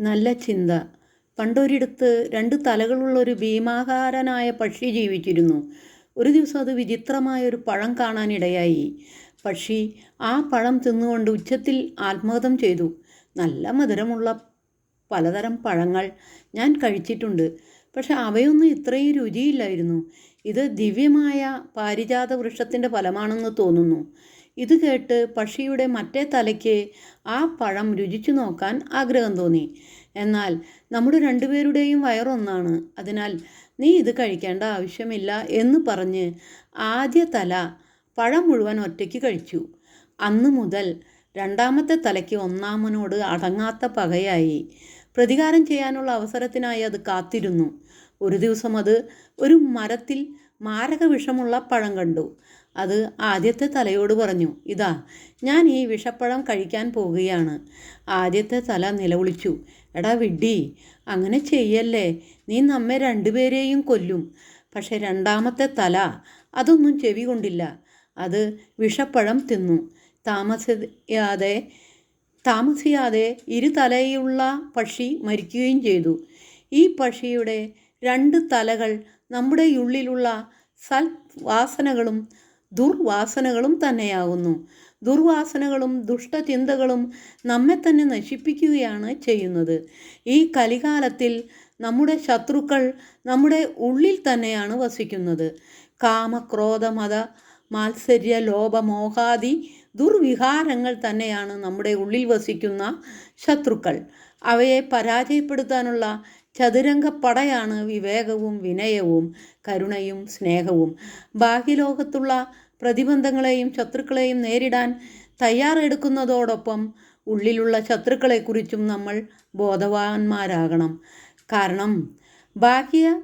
നല്ല ചിന്ത. പണ്ടൊരിടത്ത് രണ്ട് തലകളുള്ള ഒരു ഭീമാകാരനായ പക്ഷി ജീവിച്ചിരുന്നു. ഒരു ദിവസം അത് വിചിത്രമായ ഒരു പഴം കാണാനിടയായി. പക്ഷി ആ പഴം തിന്നുകൊണ്ട് ഉച്ചത്തിൽ ആത്മഹതം ചെയ്തു. നല്ല മധുരമുള്ള പലതരം പഴങ്ങൾ ഞാൻ കഴിച്ചിട്ടുണ്ട്. പക്ഷെ അവയൊന്നും ഇത്രയും രുചിയില്ലായിരുന്നു. ഇത് ദിവ്യമായ പാരിജാത വൃക്ഷത്തിന്റെ ഫലമാണെന്ന് തോന്നുന്നു. ഇത് കേട്ട് പക്ഷിയുടെ മറ്റേ തലയ്ക്ക് ആ പഴം രുചിച്ചു നോക്കാൻ ആഗ്രഹം തോന്നി. എന്നാൽ നമ്മുടെ രണ്ടുപേരുടെയും വയറൊന്നാണ്. അതിനാൽ നീ ഇത് കഴിക്കേണ്ട ആവശ്യമില്ല എന്ന് പറഞ്ഞ് ആദ്യ തല പഴം മുഴുവൻ ഒറ്റയ്ക്ക് കഴിച്ചു. അന്ന് മുതൽ രണ്ടാമത്തെ തലയ്ക്ക് ഒന്നാമനോട് അടങ്ങാത്ത പകയായി. പ്രതികാരം ചെയ്യാനുള്ള അവസരത്തിനായി അത് കാത്തിരുന്നു. ഒരു ദിവസം അത് ഒരു മരത്തിൽ മാരക വിഷമുള്ള പഴം കണ്ടു. അത് ആദ്യത്തെ തലയോട് പറഞ്ഞു ഇതാ ഞാൻ ഈ വിഷപ്പഴം കഴിക്കാൻ പോവുകയാണ് ആദ്യത്തെ തല നിലവിളിച്ചു എടാ വിഡ്ഡി അങ്ങനെ ചെയ്യല്ലേ? നീ നമ്മെ രണ്ടുപേരെയും കൊല്ലും. പക്ഷെ രണ്ടാമത്തെ തല അതൊന്നും ചെവി കൊണ്ടില്ല. അത് വിഷപ്പഴം തിന്നു. താമസിയാതെ താമസിയാതെ ഇരുതലയുള്ള പക്ഷി മരിക്കുകയും ചെയ്തു. ഈ പക്ഷിയുടെ രണ്ട് തലകൾ നമ്മുടെ ഉള്ളിലുള്ള സൽവാസനകളും ദുർവാസനകളും തന്നെയാകുന്നു ദുർവാസനകളും ദുഷ്ടചിന്തകളും നമ്മെ തന്നെ നശിപ്പിക്കുകയാണ് ചെയ്യുന്നത്. ഈ കലികാലത്തിൽ നമ്മുടെ ശത്രുക്കൾ നമ്മുടെ ഉള്ളിൽ തന്നെയാണ് വസിക്കുന്നത്. കാമ ക്രോധ മത മാത്സര്യ ലോപമോഹാദി ദുർവിഹാരങ്ങൾ തന്നെയാണ് നമ്മുടെ ഉള്ളിൽ വസിക്കുന്ന ശത്രുക്കൾ. അവയെ പരാജയപ്പെടുത്താനുള്ള ചതുരംഗപ്പടയാണ് വിവേകവും വിനയവും കരുണയും സ്നേഹവും. ബാഹ്യലോകത്തുള്ള പ്രതിബന്ധങ്ങളെയും ശത്രുക്കളെയും നേരിടാൻ തയ്യാറെടുക്കുന്നതോടൊപ്പം ഉള്ളിലുള്ള ശത്രുക്കളെക്കുറിച്ചും നമ്മൾ ബോധവാന്മാരാകണം. കാരണം ബാഹ്യ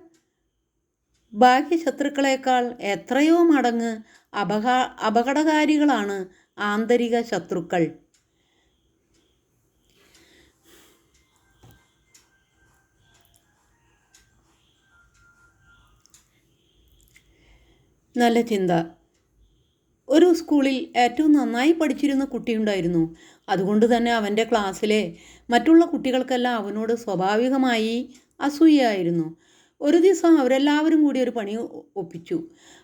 ബാഹ്യ ശത്രുക്കളെക്കാൾ എത്രയോ മടങ്ങ് അപക അപകടകാരികളാണ് ആന്തരിക ശത്രുക്കൾ. നല്ല ചിന്ത. ഒരു സ്കൂളിൽ ഏറ്റവും നന്നായി പഠിച്ചിരുന്ന കുട്ടിയുണ്ടായിരുന്നു. അതുകൊണ്ട് തന്നെ അവന്റെ ക്ലാസ്സിലെ മറ്റുള്ള കുട്ടികൾക്കെല്ലാം അവനോട് സ്വാഭാവികമായി അസൂയായിരുന്നു ഒരു ദിവസം അവരെല്ലാവരും കൂടി ഒരു പണി ഒപ്പിച്ചു.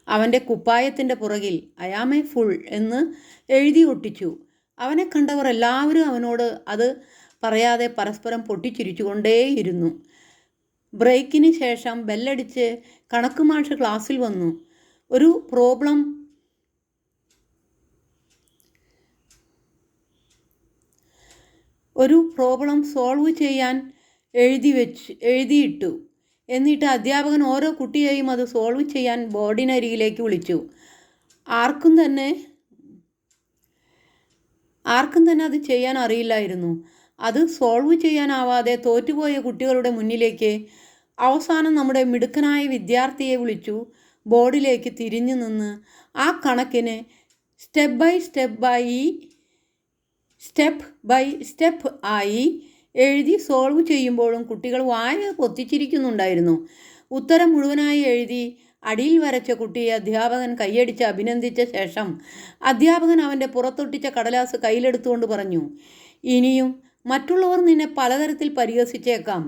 അവന്റെ കുപ്പായത്തിന്റെ പുറകിൽ അയാമേ ഫുൾ എന്ന് എഴുതി ഒട്ടിച്ചു. അവനെ കണ്ടവർ എല്ലാവരും അവനോട് അത് പറയാതെ പരസ്പരം പൊട്ടിച്ചിരിച്ചുകൊണ്ടേയിരുന്നു. ബ്രേക്കിന് ശേഷം ബെല്ലടിച്ച് കണക്ക് മാഷ് ക്ലാസ്സിൽ വന്നു. ഒരു പ്രോബ്ലം. ഒരു പ്രോബ്ലം സോൾവ് ചെയ്യാൻ എഴുതി വെച്ച് എഴുതിയിട്ടു. എന്നിട്ട് അധ്യാപകൻ ഓരോ കുട്ടിയെയും അത് സോൾവ് ചെയ്യാൻ ബോർഡിനരികിലേക്ക് വിളിച്ചു. ആർക്കും തന്നെ ആർക്കും തന്നെ അത് ചെയ്യാൻ അറിയില്ലായിരുന്നു. അത് സോൾവ് ചെയ്യാനാവാതെ തോറ്റുപോയ കുട്ടികളുടെ മുന്നിലേക്ക് അവസാനം നമ്മുടെ മിടുക്കനായ വിദ്യാർത്ഥിയെ വിളിച്ചു. ബോർഡിലേക്ക് തിരിഞ്ഞു നിന്ന് ആ കണക്കിനെ step by step by step by step ആയി എഴുതി സോൾവ് ചെയ്യുമ്പോഴും കുട്ടികൾ വായ പൊത്തിച്ചിരിക്കുന്നുണ്ടായിരുന്നു. ഉത്തരം മുഴുവനായി എഴുതി അടിയിൽ വരച്ച കുട്ടിയെ അധ്യാപകൻ കൈയടിച്ച് അഭിനന്ദിച്ച ശേഷം അധ്യാപകൻ അവന്റെ പുറത്തൊട്ടിച്ച കടലാസ് കയ്യിലെടുത്തുകൊണ്ട് പറഞ്ഞു ഇനിയും മറ്റുള്ളവർ നിന്നെ പലതരത്തിൽ പരിഹസിച്ചേക്കാം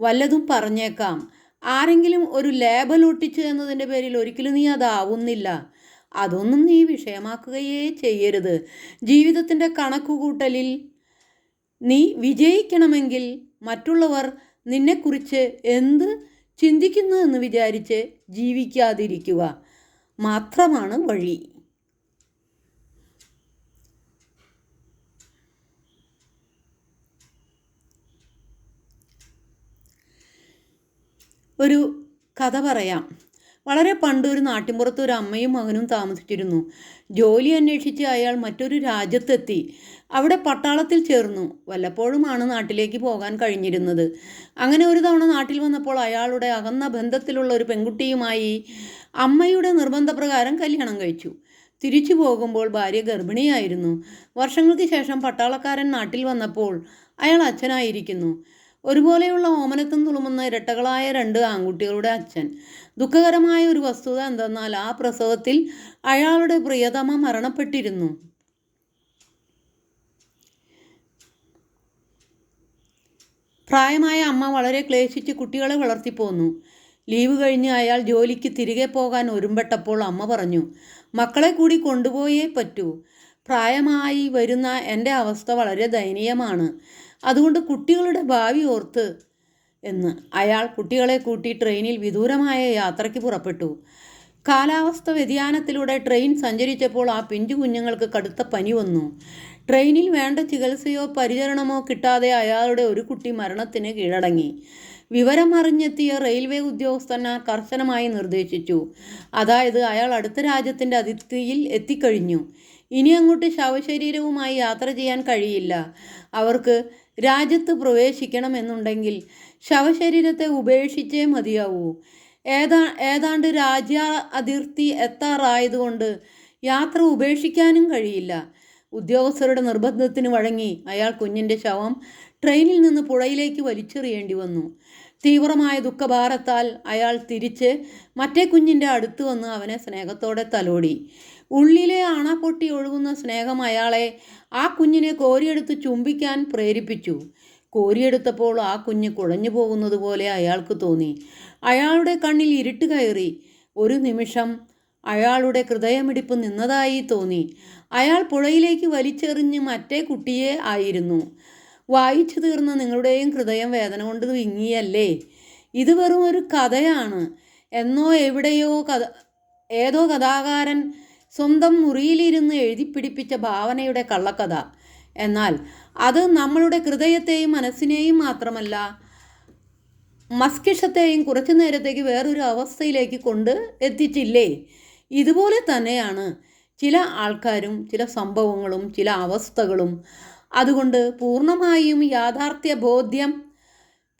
വല്ലതും പറഞ്ഞേക്കാം. ആരെങ്കിലും ഒരു ലേബൽ ഒട്ടിച്ചു എന്നതിന്റെ പേരിൽ ഒരിക്കലും നീ അതാവുന്നില്ല. അതൊന്നും നീ വിഷയമാക്കുകയേ ചെയ്യരുത്. ജീവിതത്തിന്റെ കണക്കുകൂട്ടലിൽ നീ വിജയിക്കണമെങ്കിൽ മറ്റുള്ളവർ നിന്നെക്കുറിച്ച് എന്ത് ചിന്തിക്കുന്നു എന്ന് വിചാരിച്ച് ജീവിക്കാതിരിക്കുക മാത്രമാണ് വഴി. ഒരു കഥ പറയാം. വളരെ പണ്ട് ഒരു നാട്ടിൻപുറത്ത് ഒരു അമ്മയും മകനും താമസിച്ചിരുന്നു. ജോലി അന്വേഷിച്ച് അയാൾ മറ്റൊരു രാജ്യത്തെത്തി. അവിടെ പട്ടാളത്തിൽ ചേർന്നു. വല്ലപ്പോഴുമാണ് നാട്ടിലേക്ക് പോകാൻ കഴിഞ്ഞിരുന്നത്. അങ്ങനെ ഒരു തവണ നാട്ടിൽ വന്നപ്പോൾ അയാളുടെ അകന്ന ബന്ധത്തിലുള്ള ഒരു പെൺകുട്ടിയുമായി അമ്മയുടെ നിർബന്ധപ്രകാരം കല്യാണം കഴിച്ചു. തിരിച്ചു പോകുമ്പോൾ ഭാര്യ ഗർഭിണിയായിരുന്നു. വർഷങ്ങൾക്ക് ശേഷം പട്ടാളക്കാരൻ നാട്ടിൽ വന്നപ്പോൾ അയാൾ അച്ഛനായിരിക്കുന്നു. ഒരുപോലെയുള്ള ഓമനത്തും തുളുമുന്ന ഇരട്ടകളായ രണ്ട് ആൺകുട്ടികളുടെ അച്ഛൻ. ദുഃഖകരമായ ഒരു വസ്തുത എന്തെന്നാൽ ആ പ്രസവത്തിൽ അയാളുടെ പ്രിയതമ മരണപ്പെട്ടിരുന്നു. പ്രായമായ അമ്മ വളരെ ക്ലേശിച്ച് കുട്ടികളെ വളർത്തിപ്പോന്നു. ലീവ് കഴിഞ്ഞ് അയാൾ ജോലിക്ക് തിരികെ പോകാൻ ഒരുമ്പെട്ടപ്പോൾ അമ്മ പറഞ്ഞു മക്കളെ കൂടി കൊണ്ടുപോയേ പറ്റൂ. പ്രായമായി വരുന്ന എന്റെ അവസ്ഥ വളരെ ദയനീയമാണ്. അതുകൊണ്ട് കുട്ടികളുടെ ഭാവി ഓർത്ത് എന്ന് അയാൾ കുട്ടികളെ കൂട്ടി ട്രെയിനിൽ വിദൂരമായ യാത്രയ്ക്ക് പുറപ്പെട്ടു. കാലാവസ്ഥ വ്യതിയാനത്തിലൂടെ ട്രെയിൻ സഞ്ചരിച്ചപ്പോൾ ആ പിഞ്ചു കുഞ്ഞുങ്ങൾക്ക് കടുത്ത പനി വന്നു. ട്രെയിനിൽ വേണ്ട ചികിത്സയോ പരിചരണമോ കിട്ടാതെ അയാളുടെ ഒരു കുട്ടി മരണത്തിന് കീഴടങ്ങി. വിവരം അറിഞ്ഞെത്തിയ റെയിൽവേ ഉദ്യോഗസ്ഥൻ കർശനമായി നിർദ്ദേശിച്ചു. അതായത് അയാൾ അടുത്ത രാജ്യത്തിന്റെ അതിർത്തിയിൽ എത്തിക്കഴിഞ്ഞു. ഇനി അങ്ങോട്ട് ശവശരീരവുമായി യാത്ര ചെയ്യാൻ കഴിയില്ല. അവർക്ക് രാജ്യത്ത് പ്രവേശിക്കണമെന്നുണ്ടെങ്കിൽ ശവശരീരത്തെ ഉപേക്ഷിച്ചേ മതിയാവൂ. ഏതാ ഏതാണ്ട് രാജ്യ അതിർത്തി എത്താറായതുകൊണ്ട് യാത്ര ഉപേക്ഷിക്കാനും കഴിയില്ല. ഉദ്യോഗസ്ഥരുടെ നിർബന്ധത്തിന് വഴങ്ങി അയാൾ കുഞ്ഞിന്റെ ശവം ട്രെയിനിൽ നിന്ന് പുഴയിലേക്ക് വലിച്ചെറിയേണ്ടി വന്നു. തീവ്രമായ ദുഃഖഭാരത്താൽ അയാൾ തിരിച്ച് മറ്റേ കുഞ്ഞിന്റെ അടുത്ത് വന്ന് അവനെ സ്നേഹത്തോടെ തലോടി. ഉള്ളിലെ അണ പൊട്ടി ഒഴുകുന്ന സ്നേഹം അയാളെ ആ കുഞ്ഞിനെ കോരിയെടുത്ത് ചുംബിക്കാൻ പ്രേരിപ്പിച്ചു. കോരിയെടുത്തപ്പോൾ ആ കുഞ്ഞ് കുഴഞ്ഞു പോകുന്നത് പോലെ അയാൾക്ക് തോന്നി. അയാളുടെ കണ്ണിൽ ഇരുട്ട് കയറി. ഒരു നിമിഷം അയാളുടെ ഹൃദയമിടിപ്പ് നിന്നതായി തോന്നി. അയാൾ പുഴയിലേക്ക് വലിച്ചെറിഞ്ഞ് മറ്റേ കുട്ടിയെ ആയിരുന്നു. വായിച്ചു തീർന്ന നിങ്ങളുടെയും ഹൃദയം വേദന കൊണ്ട് വിങ്ങിയല്ലേ? ഇത് വെറും ഒരു കഥയാണ്. എന്നോ എവിടെയോ കഥ ഏതോ കഥാകാരൻ സ്വന്തം മുറിയിലിരുന്ന് എഴുതിപ്പിടിപ്പിച്ച ഭാവനയുടെ കള്ളക്കഥ. എന്നാൽ അത് നമ്മളുടെ ഹൃദയത്തെയും മനസ്സിനെയും മാത്രമല്ല മസ്കിഷത്തെയും കുറച്ചു നേരത്തേക്ക് വേറൊരു അവസ്ഥയിലേക്ക് കൊണ്ട് എത്തിച്ചില്ലേ? ഇതുപോലെ തന്നെയാണ് ചില ആൾക്കാരും ചില സംഭവങ്ങളും ചില അവസ്ഥകളും. അതുകൊണ്ട് പൂർണമായും യാഥാർത്ഥ്യ ബോധ്യം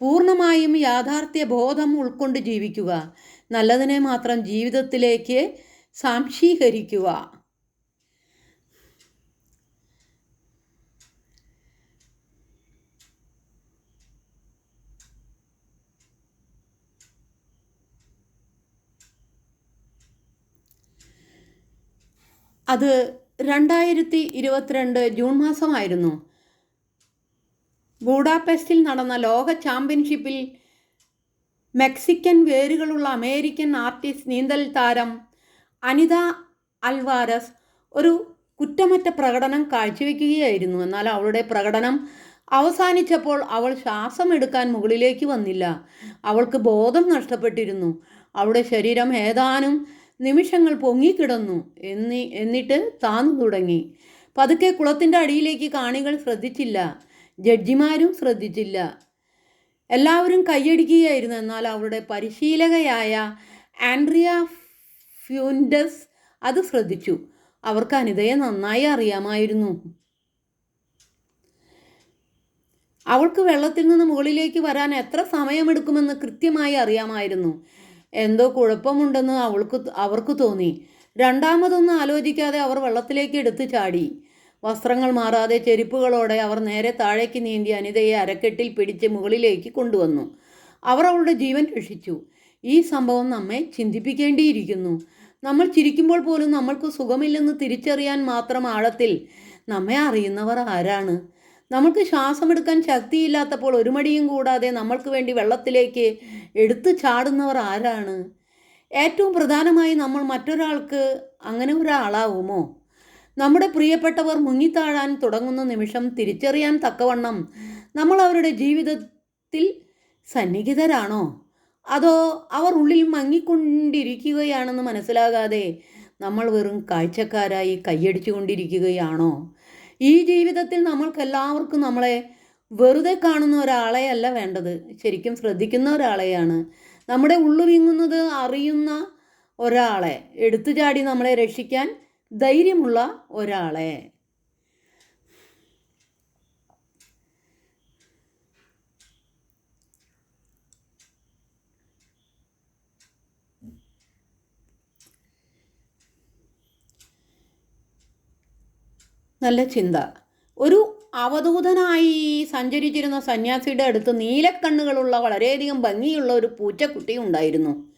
പൂർണമായും യാഥാർത്ഥ്യ ബോധം ഉൾക്കൊണ്ട് ജീവിക്കുക. നല്ലതിനെ മാത്രം ജീവിതത്തിലേക്ക് സാംശീകരിക്കുക അത് രണ്ടായിരത്തി ഇരുപത്തിരണ്ട് ജൂൺ മാസമായിരുന്നു. ബൂഡാപെസ്റ്റിൽ നടന്ന ലോക ചാമ്പ്യൻഷിപ്പിൽ മെക്സിക്കൻ വേരുകളുള്ള അമേരിക്കൻ ആർട്ടിസ്റ്റ് നീന്തൽ താരം അനിത അൽവാരസ് ഒരു കുറ്റമറ്റ പ്രകടനം കാഴ്ചവെക്കുകയായിരുന്നു. എന്നാൽ അവളുടെ പ്രകടനം അവസാനിച്ചപ്പോൾ അവൾ ശ്വാസമെടുക്കാൻ മുകളിലേക്ക് വന്നില്ല. അവൾക്ക് ബോധം നഷ്ടപ്പെട്ടിരുന്നു. അവളുടെ ശരീരം ഏതാനും നിമിഷങ്ങൾ പൊങ്ങിക്കിടന്നു എന്നി എന്നിട്ട് താന്നു തുടങ്ങി. പതുക്കെ കുളത്തിന്റെ അടിയിലേക്ക് കാണികൾ ശ്രദ്ധിച്ചില്ല. ജഡ്ജിമാരും ശ്രദ്ധിച്ചില്ല. എല്ലാവരും കൈയടിക്കുകയായിരുന്നു. എന്നാൽ അവളുടെ പരിശീലകയായ ആൻഡ്രിയ ഫ്യൂൻഡസ് അത് ശ്രദ്ധിച്ചു. അവർക്ക് അനിതയെ നന്നായി അറിയാമായിരുന്നു. അവൾക്ക് വെള്ളത്തിൽ നിന്ന് മുകളിലേക്ക് വരാൻ എത്ര സമയമെടുക്കുമെന്ന് കൃത്യമായി അറിയാമായിരുന്നു. എന്തോ കുഴപ്പമുണ്ടെന്ന് അവൾക്ക് അവർക്ക് തോന്നി. രണ്ടാമതൊന്നും ആലോചിക്കാതെ അവർ വെള്ളത്തിലേക്ക് എടുത്തു ചാടി. വസ്ത്രങ്ങൾ മാറാതെ ചെരുപ്പുകളോടെ അവർ നേരെ താഴേക്ക് നീന്തി അനിതയെ അരക്കെട്ടിൽ പിടിച്ച് മുകളിലേക്ക് കൊണ്ടുവന്നു. അവർ അവളുടെ ജീവൻ രക്ഷിച്ചു. ഈ സംഭവം നമ്മെ ചിന്തിപ്പിക്കേണ്ടിയിരിക്കുന്നു. നമ്മൾ ചിരിക്കുമ്പോൾ പോലും നമ്മൾക്ക് സുഖമില്ലെന്ന് തിരിച്ചറിയാൻ മാത്രം ആഴത്തിൽ നമ്മെ അറിയുന്നവർ ആരാണ്? നമ്മൾക്ക് ശ്വാസമെടുക്കാൻ ശക്തിയില്ലാത്തപ്പോൾ ഒരു മടിയും കൂടാതെ നമ്മൾക്ക് വേണ്ടി വെള്ളത്തിലേക്ക് എടുത്തു ചാടുന്നവർ ആരാണ്? ഏറ്റവും പ്രധാനമായി നമ്മൾ മറ്റൊരാൾക്ക് അങ്ങനെ ഒരാളാവുമോ? നമ്മുടെ പ്രിയപ്പെട്ടവർ മുങ്ങിത്താഴാൻ തുടങ്ങുന്ന നിമിഷം തിരിച്ചറിയാൻ തക്കവണ്ണം നമ്മൾ അവരുടെ ജീവിതത്തിൽ സന്നിഹിതരാണോ? അതോ അവർ ഉള്ളിൽ മങ്ങിക്കൊണ്ടിരിക്കുകയാണെന്ന് മനസ്സിലാകാതെ നമ്മൾ വെറും കാഴ്ചക്കാരായി കൈയടിച്ചു കൊണ്ടിരിക്കുകയാണോ ഈ ജീവിതത്തിൽ നമ്മൾക്കെല്ലാവർക്കും നമ്മളെ വെറുതെ കാണുന്ന ഒരാളെ അല്ല വേണ്ടത്. ശരിക്കും ശ്രദ്ധിക്കുന്ന ഒരാളെയാണ്. നമ്മുടെ ഉള്ളു വിങ്ങുന്നത് അറിയുന്ന ഒരാളെ എടുത്തു ചാടി നമ്മളെ രക്ഷിക്കാൻ ധൈര്യമുള്ള ഒരാളെ. നല്ല ചിന്ത. ഒരു അവധൂതനായി സഞ്ചരിച്ചിരുന്ന സന്യാസിയുടെ അടുത്ത് നീലക്കണ്ണുകളുള്ള വളരെയധികം ഭംഗിയുള്ള ഒരു പൂച്ചക്കുട്ടി ഉണ്ടായിരുന്നു.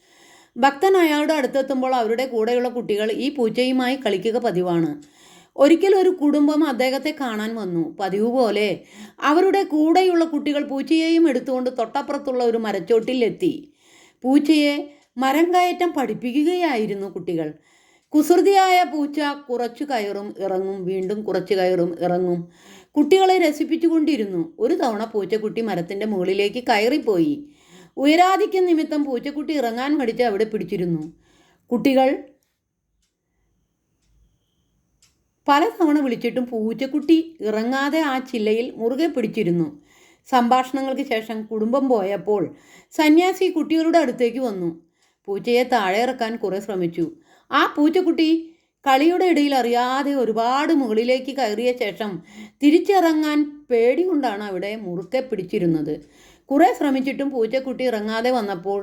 ഭക്തൻ അയാളുടെ അടുത്തെത്തുമ്പോൾ അവരുടെ കൂടെയുള്ള കുട്ടികൾ ഈ പൂച്ചയുമായി കളിക്കുക പതിവാണ്. ഒരിക്കൽ ഒരു കുടുംബം അദ്ദേഹത്തെ കാണാൻ വന്നു. പതിവ് പോലെ അവരുടെ കൂടെയുള്ള കുട്ടികൾ പൂച്ചയെയും എടുത്തുകൊണ്ട് തൊട്ടപ്പുറത്തുള്ള ഒരു മരച്ചോട്ടിലെത്തി. പൂച്ചയെ മരം കയറ്റം പഠിപ്പിക്കുകയായിരുന്നു കുട്ടികൾ. കുസൃതിയായ പൂച്ച കുറച്ചു കയറും ഇറങ്ങും വീണ്ടും കുറച്ചു കയറും ഇറങ്ങും. കുട്ടികളെ രസിപ്പിച്ചുകൊണ്ടിരുന്നു. ഒരു തവണ പൂച്ചക്കുട്ടി മരത്തിന്റെ മുകളിലേക്ക് കയറിപ്പോയി. ഉയരാതിക്ക നിമിത്തം പൂച്ചക്കുട്ടി ഇറങ്ങാൻ മടിച്ച് അവിടെ പിടിച്ചിരുന്നു. കുട്ടികൾ പല തവണ വിളിച്ചിട്ടും പൂച്ചക്കുട്ടി ഇറങ്ങാതെ ആ ചില്ലയിൽ മുറുകെ പിടിച്ചിരുന്നു. സംഭാഷണങ്ങൾക്ക് ശേഷം കുടുംബം പോയപ്പോൾ സന്യാസി കുട്ടികളുടെ അടുത്തേക്ക് വന്നു. പൂച്ചയെ താഴെ ഇറക്കാൻ കുറേ ശ്രമിച്ചു. ആ പൂച്ചക്കുട്ടി കളിയുടെ ഇടയിൽ അറിയാതെ ഒരുപാട് മുകളിലേക്ക് കയറിയ ശേഷം തിരിച്ചിറങ്ങാൻ പേടി കൊണ്ടാണ് അവിടെ മുറുക്കെ പിടിച്ചിരുന്നത്. കുറെ ശ്രമിച്ചിട്ടും പൂച്ചക്കുട്ടി ഇറങ്ങാതെ വന്നപ്പോൾ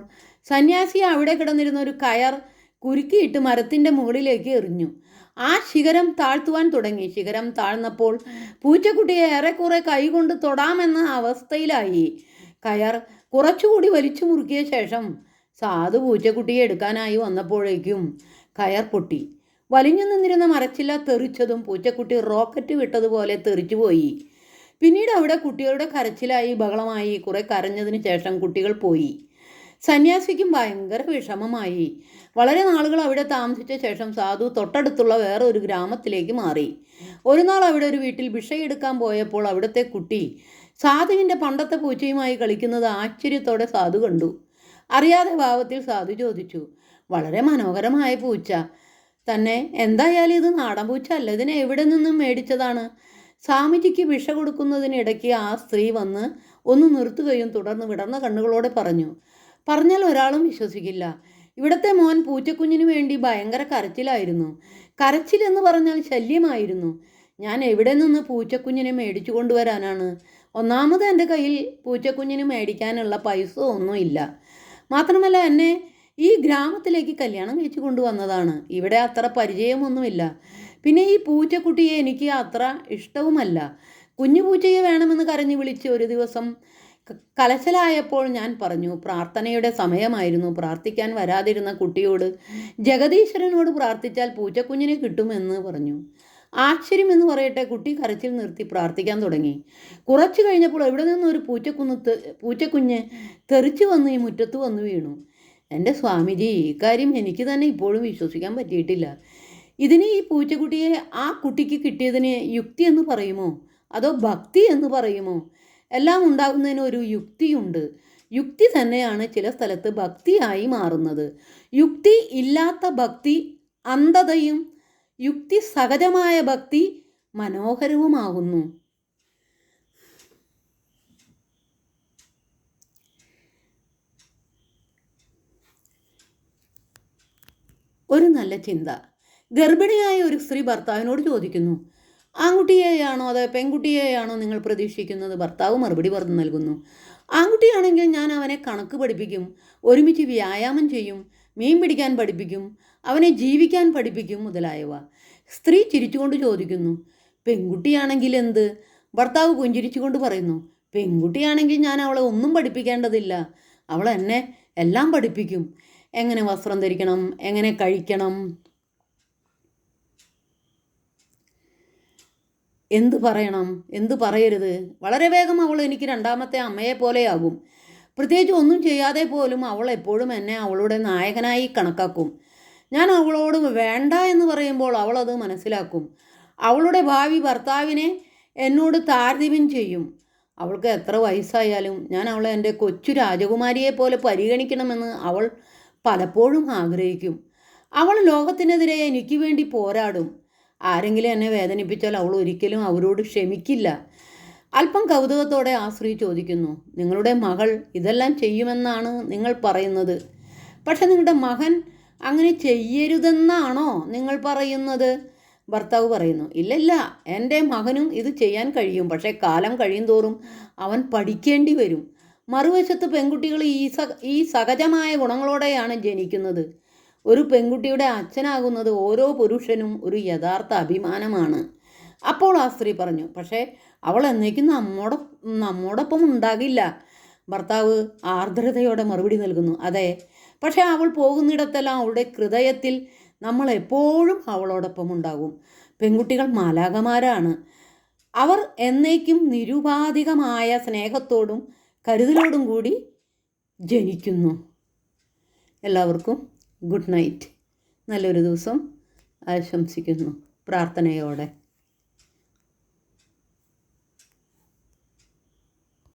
സന്യാസി അവിടെ കിടന്നിരുന്ന ഒരു കയർ കുരുക്കിയിട്ട് മരത്തിന്റെ മുകളിലേക്ക് എറിഞ്ഞു. ആ ശിഖരം താഴ്ത്തുവാൻ തുടങ്ങി. ശിഖരം താഴ്ന്നപ്പോൾ പൂച്ചക്കുട്ടിയെ ഏറെക്കുറെ കൈകൊണ്ട് തൊടാമെന്ന അവസ്ഥയിലായി. കയർ കുറച്ചുകൂടി വലിച്ചു മുറുക്കിയ ശേഷം സാധു പൂച്ചക്കുട്ടിയെ എടുക്കാനായി വന്നപ്പോഴേക്കും കയർ പൊട്ടി. വലിഞ്ഞു നിന്നിരുന്ന മരച്ചില്ല തെറിച്ചതും പൂച്ചക്കുട്ടി റോക്കറ്റ് വിട്ടതുപോലെ തെറിച്ചുപോയി. പിന്നീട് അവിടെ കുട്ടികളുടെ കരച്ചിലായി ബഹളമായി കുറെ കരഞ്ഞതിന് ശേഷം കുട്ടികൾ പോയി. സന്യാസിക്കും ഭയങ്കര വിഷമമായി. വളരെ നാളുകൾ അവിടെ താമസിച്ച ശേഷം സാധു തൊട്ടടുത്തുള്ള വേറെ ഒരു ഗ്രാമത്തിലേക്ക് മാറി. ഒരു നാൾ അവിടെ ഒരു വീട്ടിൽ ഭിഷയെടുക്കാൻ പോയപ്പോൾ അവിടുത്തെ കുട്ടി സാധുവിന്റെ പണ്ടത്തെ പൂച്ചയുമായി കളിക്കുന്നത് ആശ്ചര്യത്തോടെ സാധു കണ്ടു. അറിയാതെ ഭാവത്തിൽ സാധു ചോദിച്ചു വളരെ മനോഹരമായ പൂച്ച. തന്നെ എന്തായാലും ഇത് നാടൻ പൂച്ച അല്ല ഇതിനെ എവിടെ നിന്നും മേടിച്ചതാണ്? സ്വാമിജിക്ക് വിഷ കൊടുക്കുന്നതിനിടയ്ക്ക് ആ സ്ത്രീ വന്ന് ഒന്ന് നിർത്തുകയും തുടർന്ന് വിടർന്ന കണ്ണുകളോടെ പറഞ്ഞു. പറഞ്ഞാൽ ഒരാളും വിശ്വസിക്കില്ല. ഇവിടത്തെ മോൻ പൂച്ചക്കുഞ്ഞിനു വേണ്ടി ഭയങ്കര കരച്ചിലായിരുന്നു. കരച്ചിലെന്ന് പറഞ്ഞാൽ ശല്യമായിരുന്നു. ഞാൻ എവിടെ നിന്ന് പൂച്ചക്കുഞ്ഞിനെ മേടിച്ചു കൊണ്ടുവരാനാണ്? ഒന്നാമത് എന്റെ കയ്യിൽ പൂച്ചക്കുഞ്ഞിന് മേടിക്കാനുള്ള പൈസ ഒന്നുമില്ല. മാത്രമല്ല എന്നെ ഈ ഗ്രാമത്തിലേക്ക് കല്യാണം കഴിച്ചു കൊണ്ടുവന്നതാണ്. ഇവിടെ അത്ര പരിചയമൊന്നുമില്ല. പിന്നെ ഈ പൂച്ചക്കുട്ടിയെ എനിക്ക് അത്ര ഇഷ്ടവുമല്ല. കുഞ്ഞു പൂച്ചയെ വേണമെന്ന് കരഞ്ഞു വിളിച്ച് ഒരു ദിവസം കലശലായപ്പോൾ ഞാൻ പറഞ്ഞു പ്രാർത്ഥനയുടെ സമയമായിരുന്നു. പ്രാർത്ഥിക്കാൻ വരാതിരുന്ന കുട്ടിയോട് ജഗദീശ്വരനോട് പ്രാർത്ഥിച്ചാൽ പൂച്ചക്കുഞ്ഞിനെ കിട്ടുമെന്ന് പറഞ്ഞു. ആശ്ചര്യം എന്ന് പറയട്ടെ കുട്ടി കരച്ചിൽ നിർത്തി പ്രാർത്ഥിക്കാൻ തുടങ്ങി. കുറച്ചു കഴിഞ്ഞപ്പോൾ എവിടെ നിന്നും ഒരു പൂച്ചക്കുന്ന് പൂച്ചക്കുഞ്ഞ് തെറിച്ചു വന്ന് ഈ മുറ്റത്ത് വന്നു വീണു. എന്റെ സ്വാമിജി ഈ കാര്യം എനിക്ക് തന്നെ ഇപ്പോഴും വിശ്വസിക്കാൻ പറ്റിയിട്ടില്ല. ഇതിന് ഈ പൂച്ചക്കുട്ടിയെ ആ കുട്ടിക്ക് കിട്ടിയതിന് യുക്തി എന്ന് പറയുമോ? അതോ ഭക്തി എന്ന് പറയുമോ? എല്ലാം ഉണ്ടാകുന്നതിന് ഒരു യുക്തിയുണ്ട്. യുക്തി തന്നെയാണ് ചില സ്ഥലത്ത് ഭക്തിയായി മാറുന്നത്. യുക്തി ഇല്ലാത്ത ഭക്തി അന്ധതയും യുക്തി സഹജമായ ഭക്തി മനോഹരവുമാകുന്നു. ഒരു നല്ല ചിന്ത. ഗർഭിണിയായ ഒരു സ്ത്രീ ഭർത്താവിനോട് ചോദിക്കുന്നു ആൺകുട്ടിയെയാണോ അതോ പെൺകുട്ടിയെയാണോ നിങ്ങൾ പ്രതീക്ഷിക്കുന്നത്? ഭർത്താവ് മറുപടി പറഞ്ഞു നൽകുന്നു ആൺകുട്ടിയാണെങ്കിൽ ഞാൻ അവനെ കണക്ക് പഠിപ്പിക്കും ഒരുമിച്ച് വ്യായാമം ചെയ്യും മീൻ പിടിക്കാൻ പഠിപ്പിക്കും അവനെ ജീവിക്കാൻ പഠിപ്പിക്കും മുതലായവ. സ്ത്രീ ചിരിച്ചുകൊണ്ട് ചോദിക്കുന്നു പെൺകുട്ടിയാണെങ്കിൽ എന്ത്? ഭർത്താവ് പുഞ്ചിരിച്ചുകൊണ്ട് പറയുന്നു പെൺകുട്ടിയാണെങ്കിൽ ഞാൻ അവളെ ഒന്നും പഠിപ്പിക്കേണ്ടതില്ല അവൾ എന്നെ എല്ലാം പഠിപ്പിക്കും. എങ്ങനെ വസ്ത്രം ധരിക്കണം? എങ്ങനെ കഴിക്കണം? എന്ത് പറയണം? എന്ത് പറയരുത്? വളരെ വേഗം അവൾ എനിക്ക് രണ്ടാമത്തെ അമ്മയെ പോലെയാകും. പ്രത്യേകിച്ച് ഒന്നും ചെയ്യാതെ പോലും അവൾ എപ്പോഴും എന്നെ അവളുടെ നായകനായി കണക്കാക്കും. ഞാൻ അവളോട് വേണ്ട എന്ന് പറയുമ്പോൾ അവൾ അത് മനസ്സിലാക്കും. അവളുടെ ഭാവി ഭർത്താവിനെ എന്നോട് താരതമ്യം ചെയ്യും. അവൾക്ക് എത്ര വയസ്സായാലും ഞാൻ അവളെ എന്റെ കൊച്ചു രാജകുമാരിയെ പോലെ പരിഗണിക്കണമെന്ന് അവൾ പലപ്പോഴും ആഗ്രഹിക്കും. അവൾ ലോകത്തിനെതിരെ എനിക്ക് വേണ്ടി പോരാടും. ആരെങ്കിലും എന്നെ വേദനിപ്പിച്ചാൽ അവൾ ഒരിക്കലും അവരോട് ക്ഷമിക്കില്ല. അല്പം കൗതുകത്തോടെ ആ സ്ത്രീ ചോദിക്കുന്നു നിങ്ങളുടെ മകൾ ഇതെല്ലാം ചെയ്യുമെന്നാണ് നിങ്ങൾ പറയുന്നത്? പക്ഷെ നിങ്ങളുടെ മകൻ അങ്ങനെ ചെയ്യരുതെന്നാണോ നിങ്ങൾ പറയുന്നത്? ഭർത്താവ് പറയുന്നു ഇല്ല ഇല്ല എന്റെ മകനും ഇത് ചെയ്യാൻ കഴിയും. പക്ഷേ കാലം കഴിയും തോറും അവൻ പഠിക്കേണ്ടി വരും. മറുവശത്ത് പെൺകുട്ടികൾ ഈ സ ഈ സഹജമായ ഗുണങ്ങളോടെയാണ് ജനിക്കുന്നത്. ഒരു പെൺകുട്ടിയുടെ അച്ഛനാകുന്നത് ഓരോ പുരുഷനും ഒരു യഥാർത്ഥ അഭിമാനമാണ്. അപ്പോൾ ആ സ്ത്രീ പറഞ്ഞു പക്ഷേ അവൾ എന്നേക്കും നമ്മോടൊ നമ്മോടൊപ്പം ഉണ്ടാകില്ല. ഭർത്താവ് ആർദ്രതയോടെ മറുപടി നൽകുന്നു അതെ പക്ഷേ അവൾ പോകുന്നിടത്തെല്ലാം അവളുടെ ഹൃദയത്തിൽ നമ്മൾ എപ്പോഴും അവളോടൊപ്പം ഉണ്ടാകും. പെൺകുട്ടികൾ മാലാകമാരാണ് അവർ എന്നേക്കും നിരുപാധികമായ സ്നേഹത്തോടും കരുതലോടും കൂടി ജനിക്കുന്നു. എല്ലാവർക്കും ഗുഡ് നൈറ്റ്. നല്ലൊരു ദിവസം ആശംസിക്കുന്നു. പ്രാർത്ഥനയോടെ.